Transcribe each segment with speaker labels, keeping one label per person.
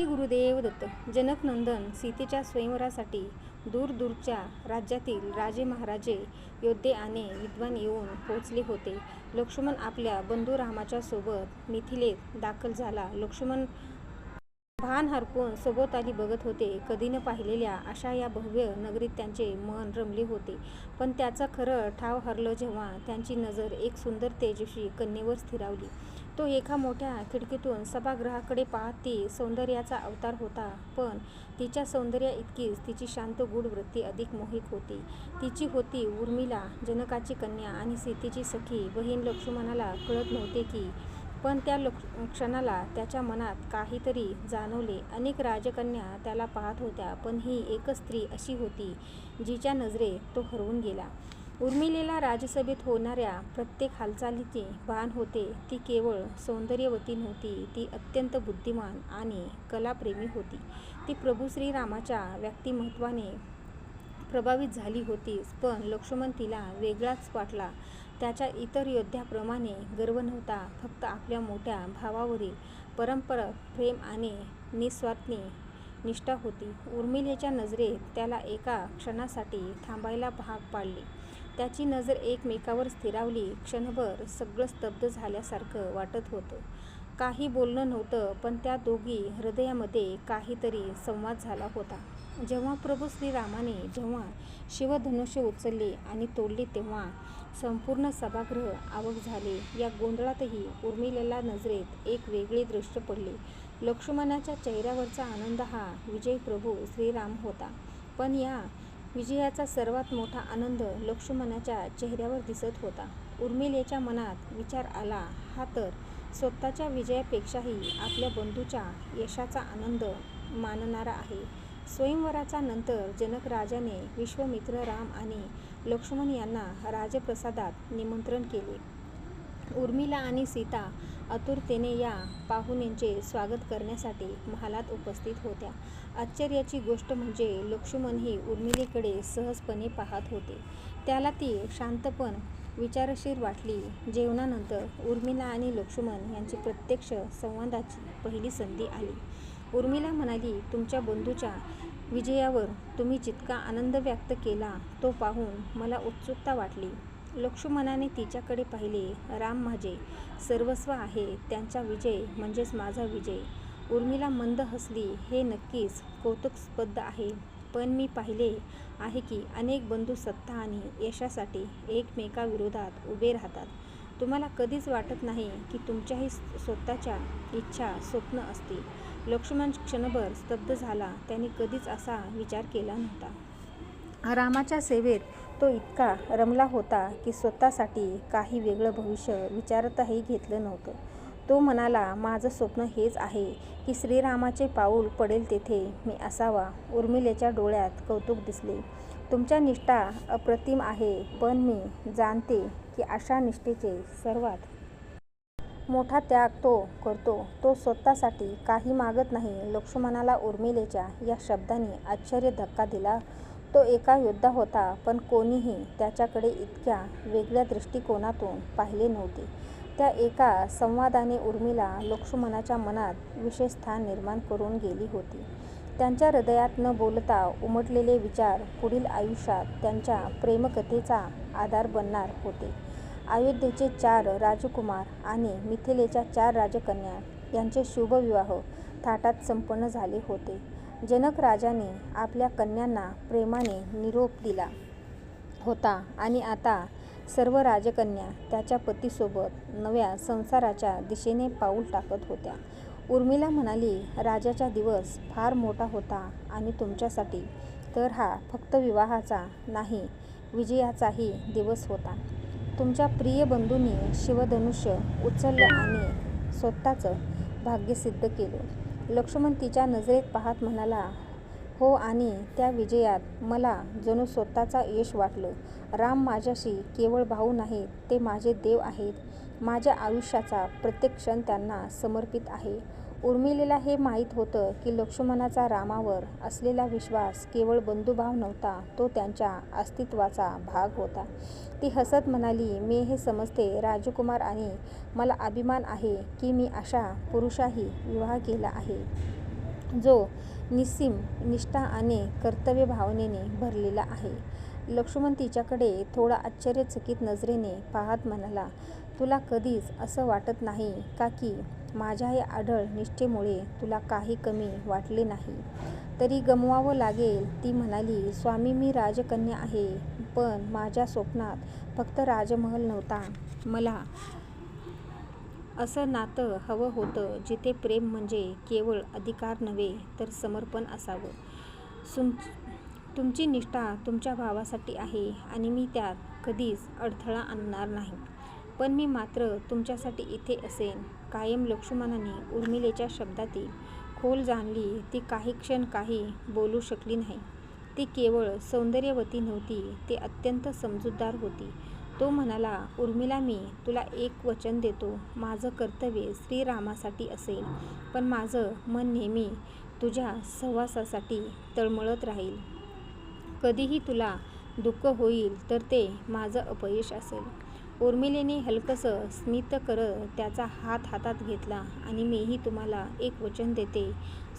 Speaker 1: श्री गुरुदेव दत्त जनकनंदन सीतेच्या स्वयंवरासाठी दूरदूरच्या राज्यातील राजे महाराजे योद्धे आणि विद्वान येऊन पोचले होते. लक्ष्मण आपल्या बंधू रामाच्या सोबत मिथिलेत दाखल झाला. लक्ष्मण भान हरपून सभोवताली बघत होते. कधी न पाहिलेल्या अशा या भव्य नगरीत त्यांचे मन रमले होते. पण त्याचा खरं ठाव हरलं जेव्हा त्यांची नजर एक सुंदर तेजस्वी कन्येवर स्थिरावली. तो एका मोठ्या खिडकीतून सभागृहाकडे पाहत ती सौंदर्याचा अवतार होता. पण तिच्या सौंदर्या इतकीच तिची शांत गूढ वृत्ती अधिक मोहिक होती. तिची होती उर्मिला जनकाची कन्या आणि सीतेची सखी. बहीण लक्ष्मणाला कळत नव्हते की पण त्या क्षणाला त्याच्या मनात काहीतरी जाणवले. अनेक राजकन्या त्याला पाहत होत्या पण ही एकच स्त्री अशी होती जिच्या नजरेत तो हरवून गेला. उर्मिलेला राजसभेत होणाऱ्या प्रत्येक हालचालीचे भान होते. ती केवळ सौंदर्यवती नव्हती ती अत्यंत बुद्धिमान आणि कलाप्रेमी होती. ती प्रभू श्रीरामाच्या व्यक्तिमत्वाने प्रभावित झाली होतीच पण लक्ष्मण तिला वेगळाच वाटला. त्याच्या इतर योद्ध्याप्रमाणे गर्व नव्हता फक्त आपल्या मोठ्या भावावरील परंपर प्रेम आणि निस्वार्थी निष्ठा होती. उर्मिलेच्या नजरेत त्याला एका क्षणासाठी थांबायला भाग पाडले. त्याची नजर एकमेकावर स्थिरावली. क्षणभर सगळं स्तब्ध झाल्यासारखं वाटत होतं. काही बोलणं नव्हतं पण त्या दोघी हृदयामध्ये काहीतरी संवाद झाला होता. जेव्हा प्रभू श्रीरामाने जेव्हा शिवधनुष्य उचलले आणि तोडले तेव्हा संपूर्ण सभागृह आवक झाले. या गोंधळातही उर्मिलेला नजरेत एक वेगळे दृश्य पडले. लक्ष्मणाच्या चेहऱ्यावरचा आनंद हा विजय प्रभू श्रीराम होता. पण या विजयाचा सर्वात मोठा आनंद लक्ष्मणाच्या चेहऱ्यावर दिसत होता. उर्मिलेच्या मनात विचार आला हा तर स्वतःच्या विजयापेक्षाही आपल्या बंधूच्या यशाचा आनंद मानणारा आहे. स्वयंवराचा नंतर जनक राजाने विश्वमित्र राम आणि लक्ष्मण यांना राजप्रसादात निमंत्रण केले. उर्मिला आणि सीता आतुरतेने या पाहुण्यांचे स्वागत करण्यासाठी महालात उपस्थित होत्या. आश्चर्याची गोष्ट म्हणजे लक्ष्मणही उर्मिलेकडे सहजपणे पाहत होते. त्याला ती शांतपण विचारशीर वाटली. जेवणानंतर उर्मिला आणि लक्ष्मण यांची प्रत्यक्ष संवादाची पहिली संधी आली. उर्मिला म्हणाली तुमच्या बंधूच्या विजयावर तुम्ही जितका आनंद व्यक्त केला तो पाहून मला उत्सुकता वाटली. लक्ष्मणाने तिच्याकडे पाहिले राम माझे सर्वस्व आहे. त्यांचा विजय म्हणजेच माझा विजय. उर्मिला मंद हसली हे नक्कीच कौतुकस्पद आहे पण मी पाहिले आहे की अनेक बंधू सत्ता आणि यशासाठी एकमेकाविरोधात उभे राहतात. तुम्हाला कधीच वाटत नाही की तुमच्याही स्वतःच्या इच्छा स्वप्न असतील. लक्ष्मण क्षणभर स्तब्ध झाला त्याने कधीच असा विचार केला नव्हता. रामाच्या सेवेत तो इतका रमला होता की स्वतःसाठी काही वेगळं भविष्य विचारतही घेतलं नव्हतं. तो म्हणाला माझं स्वप्न हेच आहे की श्रीरामाचे पाऊल पडेल तेथे मी असावा. उर्मिलेच्या डोळ्यात कौतुक दिसले. तुमच्या निष्ठा अप्रतिम आहे पण मी जाणते की अशा निष्ठेचे सर्वात मोठा त्याग तो करतो. तो स्वतःसाठी काही मागत नाही लक्ष्मणाला उर्मिलेच्या या शब्दाने आश्चर्य धक्का दिला. तो एका योद्धा होता पण कोणीही त्याच्याकडे इतक्या वेगळ्या दृष्टिकोनातून पाहिले नव्हते. त्या एका संवादाने उर्मिला लक्ष्मणाच्या मनात विशेष स्थान निर्माण करून गेली होती. त्यांच्या हृदयात न बोलता उमटलेले विचार पुढील आयुष्यात त्यांच्या प्रेमकथेचा आधार बनणार होते. अयोध्येचे चार राजकुमार आणि मिथिलेच्या चार राजकन्या यांचे शुभविवाह थाटात संपन्न झाले होते. जनक राजाने आपल्या कन्यांना प्रेमाने निरोप दिला होता आणि आता सर्व राजकन्या त्याच्या पतीसोबत नव्या संसाराच्या दिशेने पाऊल टाकत होत्या. उर्मिला म्हणाली राजाचा दिवस फार मोठा होता आणि तुमच्यासाठी तर हा फक्त विवाहाचा नाही विजयाचाही दिवस होता. तुमच्या प्रिय बंधूंनी शिवधनुष्य उचललं आणि स्वतःचं भाग्य सिद्ध केलं. लक्ष्मण तिच्या नजरेत पाहत म्हणाला हो आणि त्या विजयात मला जणू स्वतःचा यश वाटलं. राम माझ्याशी केवळ भाऊ नाहीत ते माझे देव आहेत. माझ्या आयुष्याचा प्रत्येक क्षण त्यांना समर्पित आहे. उर्मिलेला हे माहीत होतं की लक्ष्मणाचा रामावर असलेला विश्वास केवळ बंधुभाव नव्हता तो त्यांच्या अस्तित्वाचा भाग होता. ती हसत म्हणाली मी हे समजते राजकुमार आणि मला अभिमान आहे की मी अशा पुरुषाही विवाह केला आहे. जो निस्सीम निष्ठा आणि कर्तव्यभावनेने भरलेला आहे. लक्ष्मण तिच्याकडे थोडा आश्चर्यचकित नजरेने पाहत म्हणाला, तुला कधीच असं वाटत नाही का की माझ्या या आढळ निष्ठेमुळे तुला काही कमी वाटले नाही? तरी गमवावं लागेल ती म्हणाली, स्वामी मी राजकन्या आहे. पण माझ्या स्वप्नात फक्त राजमहल नव्हता. मला असं नातं हवं होतं जिथे प्रेम म्हणजे केवळ अधिकार नव्हे तर समर्पण असावं. सुम तुमची निष्ठा तुमच्या भावासाठी आहे आणि मी त्यात कधीच अडथळा आणणार नाही. पण मी मात्र तुमच्यासाठी इथे असेन कायम लक्ष्मणाने उर्मिलेच्या शब्दातील खोल जाणली. ती काही क्षण काही बोलू शकली नाही. ती केवळ सौंदर्यवती नव्हती, ती अत्यंत समजूतदार होती. तो म्हणाला, उर्मिला मी तुला एक वचन देतो. माझं कर्तव्य श्रीरामासाठी असेल, पण माझं मन नेहमी तुझ्या सहवासासाठी तळमळत राहील. कधीही तुला दुःख होईल तर ते माझं अपयश असेल. उर्मिलेने हलकंसं स्मित करत त्याचा हात हातात घेतला आणि मीही तुम्हाला एक वचन देते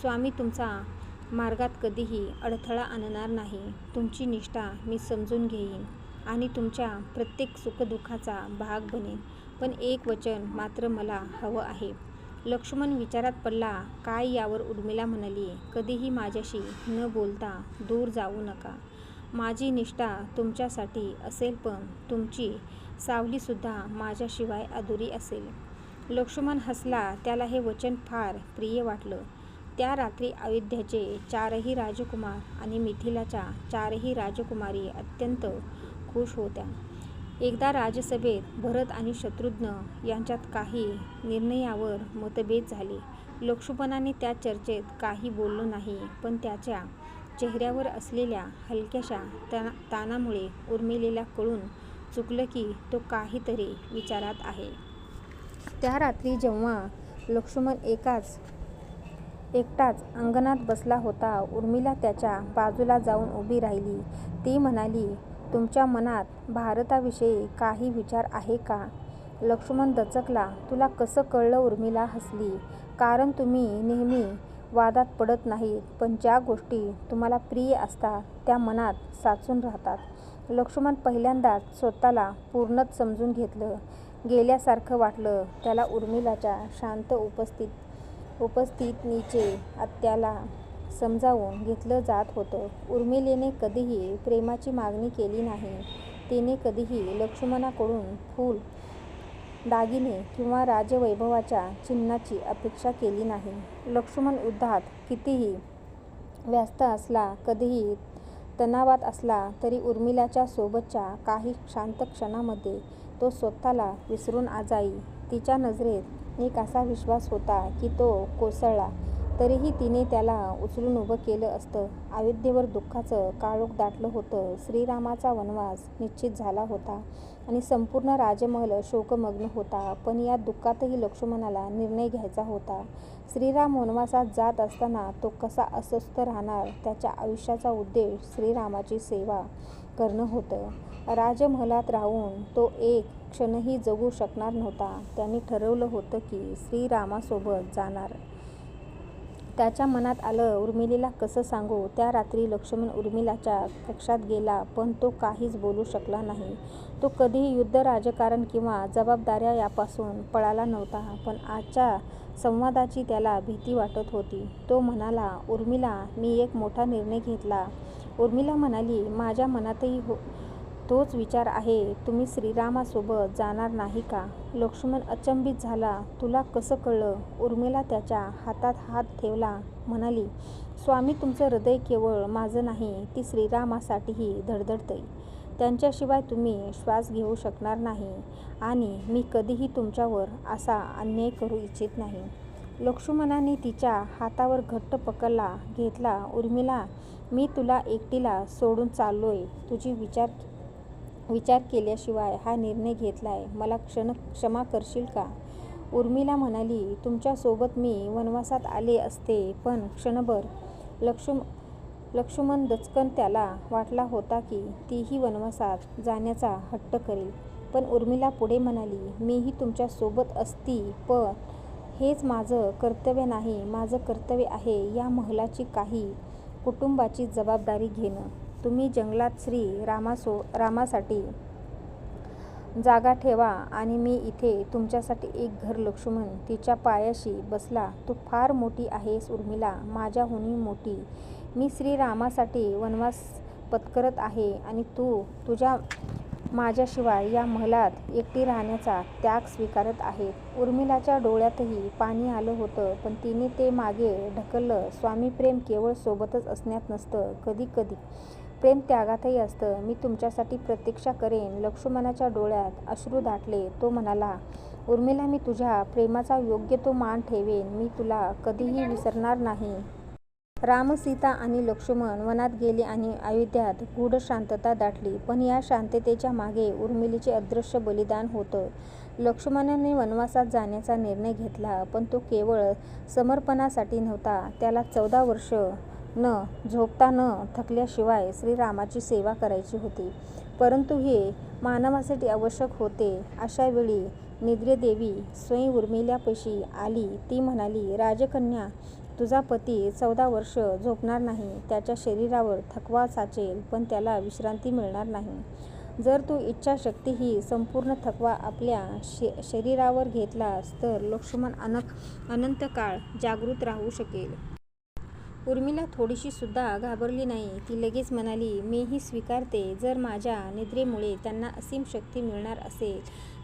Speaker 1: स्वामी तुमचा मार्गात कधीही अडथळा आणणार नाही. तुमची निष्ठा मी समजून घेईन आणि तुमच्या प्रत्येक सुखदुःखाचा भाग बनेन. पण एक वचन मात्र मला हवं आहे. लक्ष्मण विचारात पडला. काय यावर उर्मिला म्हणाली, कधीही माझ्याशी न बोलता दूर जाऊ नका. माझी निष्ठा तुमच्यासाठी असेल पण तुमची सावलीसुद्धा माझ्याशिवाय अधुरी असेल. लक्ष्मण हसला. त्याला हे वचन फार प्रिय वाटलं. त्या रात्री अयोध्याचे चारही राजकुमार आणि मिथिलाच्या चारही राजकुमारी अत्यंत खुश होत्या. एकदा राजसभेत भरत आणि शत्रुघ्न यांच्यात काही निर्णयावर मतभेद झाले. लक्षुपणाने त्या चर्चेत काही बोललो नाही पण त्याच्या चेहऱ्यावर असलेल्या हलक्याशा ताणामुळे उर्मिलेला कळून चुकलं की तो काहीतरी विचारात आहे. त्या रात्री जेव्हा लक्ष्मण एकाच एकटाच अंगणात बसला होता, उर्मिला त्याच्या बाजूला जाऊन उभी राहिली. ती म्हणाली, तुमच्या मनात भारताविषयी काही विचार आहे का? लक्ष्मण दचकला. तुला कसं कळलं उर्मिला हसली. कारण तुम्ही नेहमी वादात पडत नाहीत, पण ज्या गोष्टी तुम्हाला प्रिय असतात त्या मनात साचून राहतात. लक्ष्मण पहिल्यांदाच स्वतःला पूर्णच समजून घेतलं गेल्यासारखं वाटलं त्याला उर्मिलाच्या शांत उपस्थितीने त्याला समजावून घेतलं जात होतं. उर्मिलेने कधीही प्रेमाची मागणी केली नाही. तिने कधीही लक्ष्मणाकडून फूल दागिने किंवा राजवैभवाच्या चिन्हाची अपेक्षा केली नाही. लक्ष्मण युद्धात कितीही व्यस्त असला, कधीही तणावात असला तरी उर्मिलाच्या सोबतच्या काही शांत क्षणामध्ये तो स्वतःला विसरून आजाई तिच्या नजरेत एक असा विश्वास होता की तो कोसळला तरीही तिने त्याला उचलून उभं केलं असतं. अयोध्येवर दुःखाचं काळोख दाटलं होतं. श्रीरामाचा वनवास निश्चित झाला होता आणि संपूर्ण राजमहल शोकमग्न होता. पण या दुःखातही लक्ष्मणाला निर्णय घ्यायचा होता. श्रीराम वनवासात जात असताना तो कसा अस्वस्थ राहणार? त्याच्या आयुष्याचा उद्देश श्रीरामाची सेवा करणं होतं. राजमहलात राहून तो एक क्षणही जगू शकणार नव्हता. त्यांनी ठरवलं होतं की श्रीरामासोबत जाणार. त्याच्या मनात आलं, उर्मिलीला कसं सांगू? त्या रात्री लक्ष्मण उर्मिलाच्या कक्षात गेला पण तो काहीच बोलू शकला नाही. तो कधीही युद्ध, राजकारण किंवा जबाबदाऱ्या यापासून पळाला नव्हता. पण आजच्या संवादाची त्याला भीती वाटत होती. तो म्हणाला, उर्मिला मी एक मोठा निर्णय घेतला. उर्मिला म्हणाली, माझ्या मनातही हो तोच विचार आहे. तुम्ही श्रीरामासोबत जाणार नाही का? लक्ष्मण अचंबित झाला. तुला कसं कळलं? उर्मिला त्याच्या हातात हात ठेवला म्हणाली, स्वामी तुमचं हृदय केवळ माझं नाही, ती श्रीरामासाठीही धडधडते त्यांच्याशिवाय तुम्ही श्वास घेऊ शकणार नाही आणि मी कधीही तुमच्यावर असा अन्याय करू इच्छित नाही. लक्ष्मणाने तिच्या हातावर घट्ट पकडला घेतला. उर्मिला मी तुला एकटीला सोडून चाललोय. तुझी विचार विचार केल्याशिवाय हा निर्णय घेतला आहे मला क्षण क्षमा करशील का? उर्मिला म्हणाली, तुमच्यासोबत मी वनवासात आले असते पण क्षणभर. लक्ष्म लक्ष्मण दचकन त्याला वाटला होता की तीही वनवासात जाण्याचा हट्ट करेल. पण उर्मिला पुढे म्हणाली, मीही तुमच्यासोबत असती पण हेच माझं कर्तव्य नाही माझं कर्तव्य आहे या महलाची काही कुटुंबाची जबाबदारी घेणं तुम्ही जंगलात श्री रामासो रामासाठी जागा ठेवा आणि मी इथे तुमच्यासाठी एक घर लक्ष्मण तिच्या पायाशी बसला. तू फार मोठी आहेस उर्मिला माझ्याहूनही मोठी. मी श्रीरामासाठी वनवास पत्करत आहे आणि तू तुझ्या माझ्याशिवाय या महलात एकटी राहण्याचा त्याग स्वीकारत आहे. उर्मिलाच्या डोळ्यातही पाणी आलं होतं पण तिने ते मागे ढकललं. स्वामीप्रेम केवळ सोबतच असण्यात नसतं. कधी कधी प्रेम त्यागातही असतं. मी तुमच्यासाठी प्रतीक्षा करेन. लक्ष्मणाच्या डोळ्यात अश्रू दाटले. तो म्हणाला उर्मिला मी तुझ्या प्रेमाचा योग्य तो मान ठेवेन. मी तुला कधीही विसरणार नाही. राम सीता आणि लक्ष्मण वनात गेले आणि अयोध्यात गूढ शांतता दाटली. पण या शांततेच्या मागे उर्मिलीचे अदृश्य बलिदान होतं. लक्ष्मणाने वनवासात जाण्याचा निर्णय घेतला पण तो केवळ समर्पणासाठी नव्हता. त्याला चौदा वर्ष न झोपता न थकल्याशिवाय श्रीरामाची सेवा करायची होती. परंतु हे मानवासाठी आवश्यक होते. अशा वेळी स्वयं उर्मिल्यापाशी आली. ती म्हणाली राजकन्या तुझा पती चौदा वर्ष झोपणार नाही. त्याच्या शरीरावर थकवा साचेल पण त्याला विश्रांती मिळणार नाही. जर तू इच्छाशक्ती ही संपूर्ण थकवा आपल्या शे शरीरावर घेतलास तर लक्ष्मण अनक अनंत काळ जागृत राहू शकेल. उर्मिला थोडीशीसुद्धा घाबरली नाही. ती लगेच म्हणाली मीही स्वीकारते. जर माझ्या निद्रेमुळे त्यांना असीम शक्ती मिळणार असेल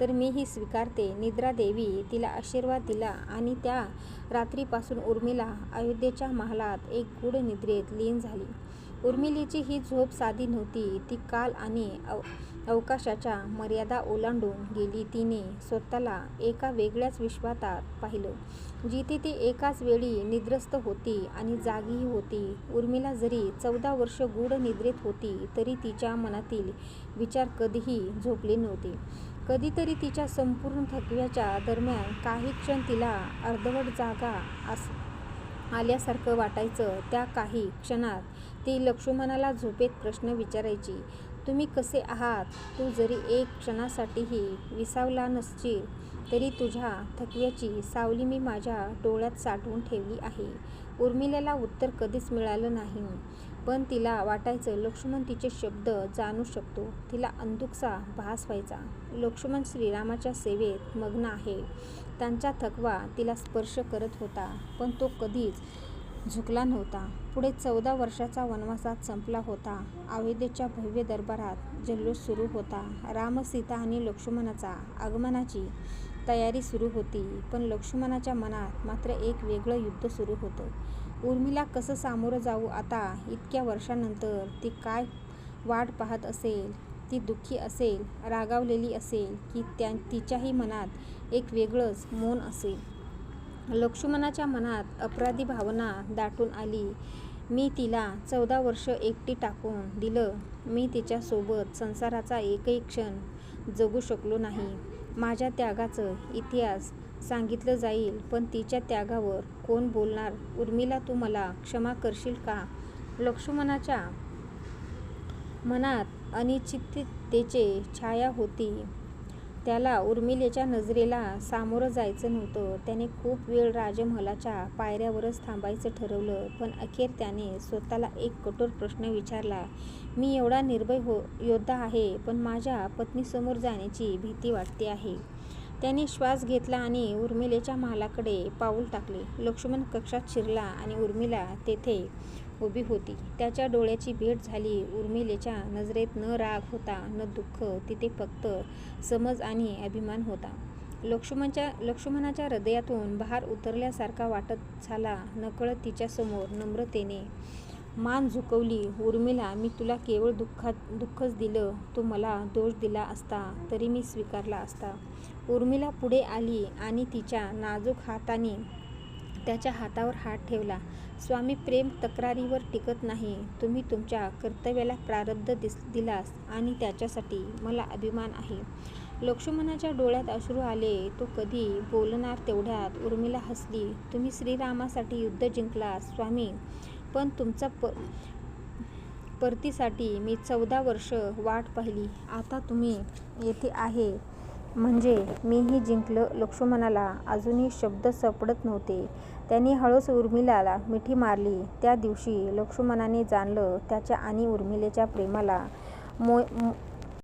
Speaker 1: तर मीही स्वीकारते. निद्रा देवी तिला आशीर्वाद दिला आणि त्या रात्रीपासून उर्मिला अयोध्येच्या महालात एक गूढ निद्रेत लीन झाली. उर्मिलेची ही झोप साधी नव्हती. ती काल आणि अव अवकाशाच्या मर्यादा ओलांडून गेली तिने स्वतःला एका वेगळ्याच विश्वातात पाहिलं जिथे ती एकाच वेळी निद्रस्त होती आणि जागीही होती. उर्मिला जरी चौदा वर्ष गूढ निद्रेत होती तरी तिच्या मनातील विचार कधीही झोपले नव्हते. कधीतरी तिच्या संपूर्ण थकव्याच्या दरम्यान काही क्षण तिला अर्धवट जागा अस आल्यासारखं वाटायचं. त्या काही क्षणात ती लक्ष्मणाला झोपेत प्रश्न विचारायची. तुम्ही कसे आहात? तू जरी एक क्षणासाठीही विसावला नसशील तरी तुझ्या थकव्याची सावली मी माझ्या डोळ्यात साठवून ठेवली आहे. उर्मिलेला उत्तर कधीच मिळालं नाही. पण तिला वाटायचं लक्ष्मण तिचे शब्द जाणू शकतो. तिला अंधुकसा भास व्हायचा. लक्ष्मण श्रीरामाच्या सेवेत मग्न आहे. त्यांचा थकवा तिला स्पर्श करत होता पण तो कधीच झुकला नव्हता. पुढे चौदा वर्षाचा वनवासात संपला होता. अयोध्येच्या भव्य दरबारात जल्लोष सुरू होता. राम सीता आणि लक्ष्मणाचा आगमनाची तयारी सुरू होती. पण लक्ष्मणाच्या मनात मात्र एक वेगळं युद्ध सुरू होतं. उर्मिला कसं सामोरं जाऊ आता इतक्या वर्षानंतर? ती काय वाट पाहत असेल? ती दुःखी असेल? रागावलेली असेल? की त्या तिच्याही मनात एक वेगळंच मौन असेल? लक्ष्मणाच्या मनात अपराधी भावना दाटून आली. मी तिला चौदा वर्ष एकटी टाकून दिलं. मी तिच्यासोबत संसाराचा एकही क्षण जगू शकलो नाही. माझ्या त्यागाचं इतिहास सांगितलं जाईल पण तिच्या त्यागावर कोण बोलणार? उर्मिला तू मला क्षमा करशील का? लक्ष्मणाच्या मनात अनिश्चिततेचे छाया होती. त्याला उर्मिलेच्या नजरेला सामोरं जायचं नव्हतं. त्याने खूप वेळ राजमहलाच्या पायऱ्यावरच थांबायचं ठरवलं पण अखेर त्याने स्वतःला एक कठोर प्रश्न विचारला. मी एवढा निर्भय हो योद्धा आहे पण माझ्या पत्नीसमोर जाण्याची भीती वाटते आहे. त्याने श्वास घेतला आणि उर्मिलेच्या महालाकडे पाऊल टाकले. लक्ष्मण कक्षात शिरला आणि उर्मिला तेथे उभी होती. त्याच्या डोळ्याची भेट झाली. उर्मिलेच्या नजरेत न राग होता न दुःख तिथे फक्त समज आणि अभिमान होता. लक्ष्मणच्या लक्ष्मणाच्या हृदयातून भार उतरल्यासारखा वाटत झाला. नकळत तिच्यासमोर नम्रतेने मान झुकवली. उर्मिला मी तुला केवळ दुःखात दुःखच दिलं. तू मला दोष दिला असता तरी मी स्वीकारला असता. उर्मिला पुढे आली आणि तिच्या नाजूक हाताने त्याच्या हातावर हात ठेवला. स्वामी प्रेम तक्रारीवर टिकत नाही. तुम्ही तुमच्या कर्तव्याला प्रारब्ध दिस दिलास आणि त्याच्यासाठी मला अभिमान आहे. लक्ष्मणाच्या डोळ्यात अश्रू आले. तो कधी बोलणार तेवढ्यात उर्मिला हसली. तुम्ही श्रीरामासाठी युद्ध जिंकला स्वामी. पण तुमचा प परतीसाठी मी चौदा वर्ष वाट पाहिली. आता तुम्ही येथे आहे. म्हणजे मीही जिंकलं लक्ष्मणाला अजूनही शब्द सापडत नव्हते. त्याने हळूच उर्मिलाला मिठी मारली. त्या दिवशी लक्ष्मणाने जाणलं त्याच्या आणि उर्मिलेच्या प्रेमाला मो